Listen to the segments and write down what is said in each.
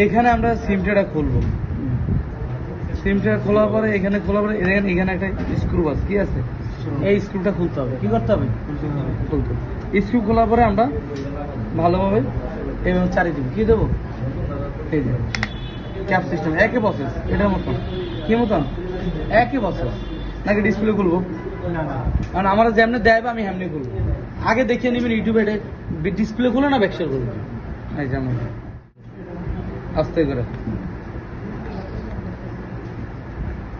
এখানে আমরা সিমটা খুলবো। সিমটা খোলার পরে এখানে খোলার পরে এখানে এখানে একটা স্ক্রু আছে কি আছে? এই স্ক্রুটা খুলতে হবে। কি করতে হবে? খুলতে হবে। স্ক্রু খোলার পরে আমরা ভালোভাবে এবং চারি দেবো কি দেবো? এই যে ক্যাপ সিস্টেম একই প্রসেস এটার মতন। কি মতন? একই প্রসেস নাকি ডিসপ্লে খুলবো? কারণ আমরা যেমনি দেয় আমি হেমনি খুলবো। আগে দেখিয়ে নেবেন ইউটিউবে এটা ডিসপ্লে খুলে না ব্যাকসার খুলবো এই যেমন আস্তে করে।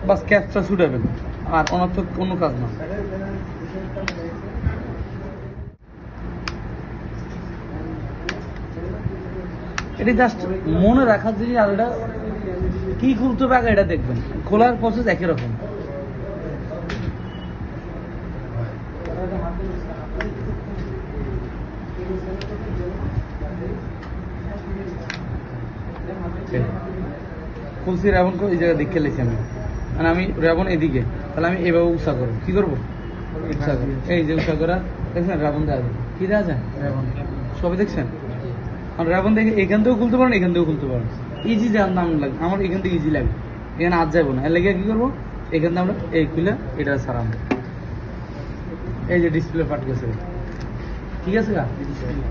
বাস ক্যাপটা ছুটাবেন। আর অনর্থক কোনো কাজ না। এটা জাস্ট মনে রাখার জিনিস এটা কি খুলতে হবে আগে এটা দেখবেন। খোলার প্রসেস একই রকম। খুলছি রেবন এই জায়গায় দেখে লেছি আমি। মানে আমি রেবন এদিকে তাহলে আমি এভাবে উষা করব। কি করব? এই যে উষা করা দেখছেন? রাবণ যায় কি রেবন। সবই দেখছেন? আর রেবন দেখে এখান থেকেও খুলতে পারেন এখান থেকেও খুলতে পারেন। ইজি যার নাম লাগে আমার এখান থেকে ইজি লাগে এখানে আজ যাব না। এর লেগে কি করব? এখান থেকে আমরা এই খুলে এটা সারাম এই যে ডিসপ্লে ফাট গেছে। ঠিক আছে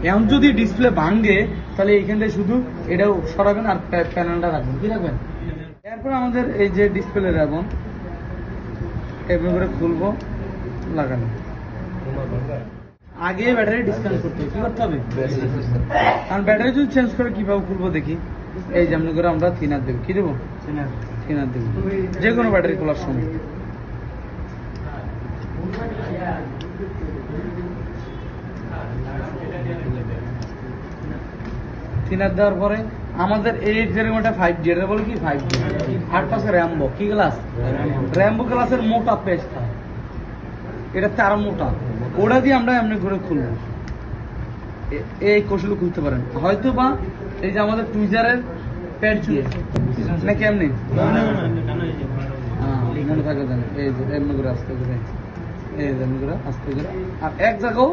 এখন যদি ডিসপ্লে ভাঙে তাহলে এইখানটা শুধু এটাও সরাবেন আর প্যানেলটা রাখবেন। কি রাখবেন? এরপর আমাদের এই যে ডিসপ্লে রাখবেন এভাবে করে খুলবো লাগানো। আগে ব্যাটারি ডিসকানেক্ট করতে হবে। কি করতে হবে? কারণ ব্যাটারি যদি চেঞ্জ করে কীভাবে খুলবো দেখি। এই যেমন করে আমরা থিনার দেবো। কি দেবো? থিনার দেবো। যে কোনো ব্যাটারি খোলার সময়। থিনার দেওয়ার পরে আমাদের এইট একটা ফাইভ জি এটা বলে কি ফাইভ জি আট পাশে র্যাম্বো কি ক্লাস র্যাম্বো ক্লাসের মোটা পেস্ট এটা তার মোটা। ওটা দিয়ে আমরা এমনি করে খুলবো। এই কৌশল খুলতে পারেন। হয়তো বা এই যে আমাদের টুইজারের প্যাড দিয়ে নাকি এমনি? হ্যাঁ, মনে থাকে জানি এই যে এমনি করে আস্তে করে। এই যে এমনি করে আস্তে করে। আর এক জায়গাও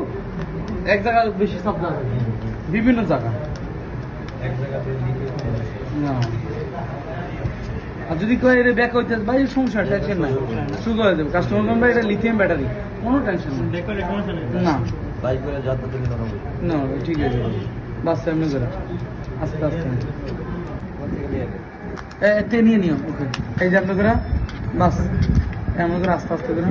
এক জায়গা বেশি জায়গা বিভিন্ন জায়গা না। আর যদি কয় এটা ব্যাক হইতে ভাই সমস্যা টেনশন নাই। শুধু হয়ে যাবে কাস্টমার বলবে এটা লিথিয়াম ব্যাটারি কোনো টেনশন না। বাইক করে ধরো না ঠিক আছে। বাস এমনি করে আস্তে আস্তে। এ এতে নিয়ে নিও ওকে। এই যে করে বাস। এমন করে আস্তে আস্তে করে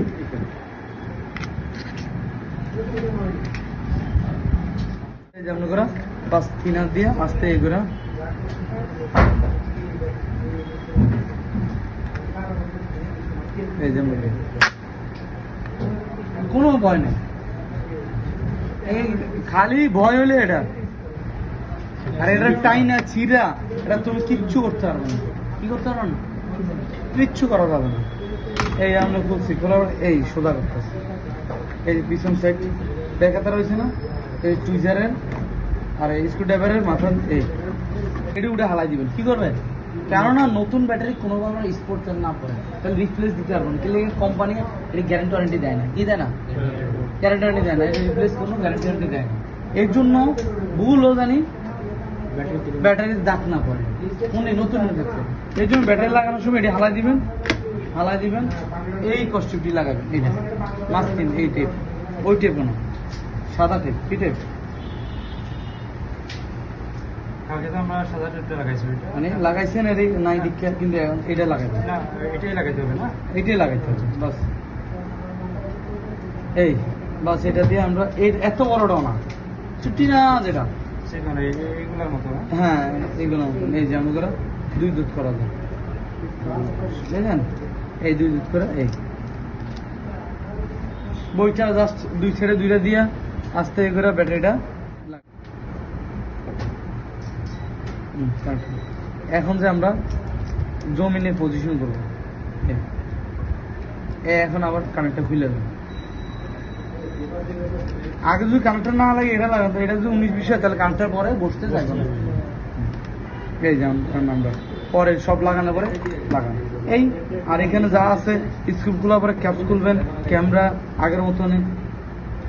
এই যে করে বাস হাত দিয়ে আস্তে যে কোনো ভয় নেই। এই খালি ভয় হলে এটা। আর এটা টাই না ছিঁড়া এটা তুমি কিচ্ছু করতে পারবে না। কি করতে পারবে না? কিচ্ছু করা যাবে না। এই আমরা খুলছি, খোলার এই সোজা করতেছি। এই পিছন সাইড দেখাতে রয়েছে না? এই টুইজারের আর এই স্ক্রু ড্রাইভারের মাথার এই এটি উঠে হালাই দিবেন। কি করবেন? কেননা নতুন ব্যাটারি কোনো কোনোভাবে স্পোর্ট না পড়ে। তাহলে রিপ্লেস দিতে পারবেন কিন্তু কোম্পানি এটি গ্যারান্টি ওয়ারেন্টি দেয় না। কি দেয় না? গ্যারান্টি ওয়ারেন্টি দেয় না। রিপ্লেস কোনো গ্যারান্টি ওয়ারেন্টি দেয় না। এর জন্য ভুলও জানি, ব্যাটারির দাগ না পড়ে। ফোনে নতুন ক্ষেত্রে এই জন্য ব্যাটারি লাগানোর সময় এটি হালাই দিবেন হালাই দিবেন। এই কস্টিউমটি লাগাবেন। এইটা মাস্কিন এই টেপ ওই টেপ না। সাদা টেপ কি টেপ কালকে তো আমরা সাদা টেপটা লাগাইছি। মানে লাগাইছেন এর নাই দীক্ষা কিন্তু এখন এটা না এটাই লাগাইতে হবে না? এটাই লাগাইতে হবে বাস। এই বাস এটা দিয়ে আমরা এই এত বড়টাও না ছুটি না যেটা। এইগুলোর মতো হ্যাঁ। এই যেমন করে দুই দুধ করা যায়। দেখেন এই দুই দুধ করে এই। বইটা জাস্ট দুই ছেড়ে দুইটা দিয়া আস্তে করে ব্যাটারিটা এখন যে আমরা জমিনে পজিশন করব। এ এখন আবার কানেক্টটা খুলে দেবো আগে যদি কানেক্টর না লাগে এটা লাগাতো এটা যদি উনিশ বিশ হয় তাহলে কানেক্টর পরে বসতে চাইবে না এই যেমন নাম্বার পরে সব লাগানোর পরে লাগানো এই আর এখানে যা আছে স্ক্রুপ খোলার পরে ক্যাপস খুলবেন ক্যামেরা আগের মতনে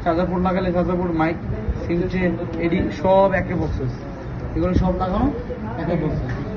চার্জার পোর্ট লাগালে চার্জার পোর্ট মাইক সিমটে এডি সব একে বক্সেস এগুলো সব লাগানো একই বক্সেস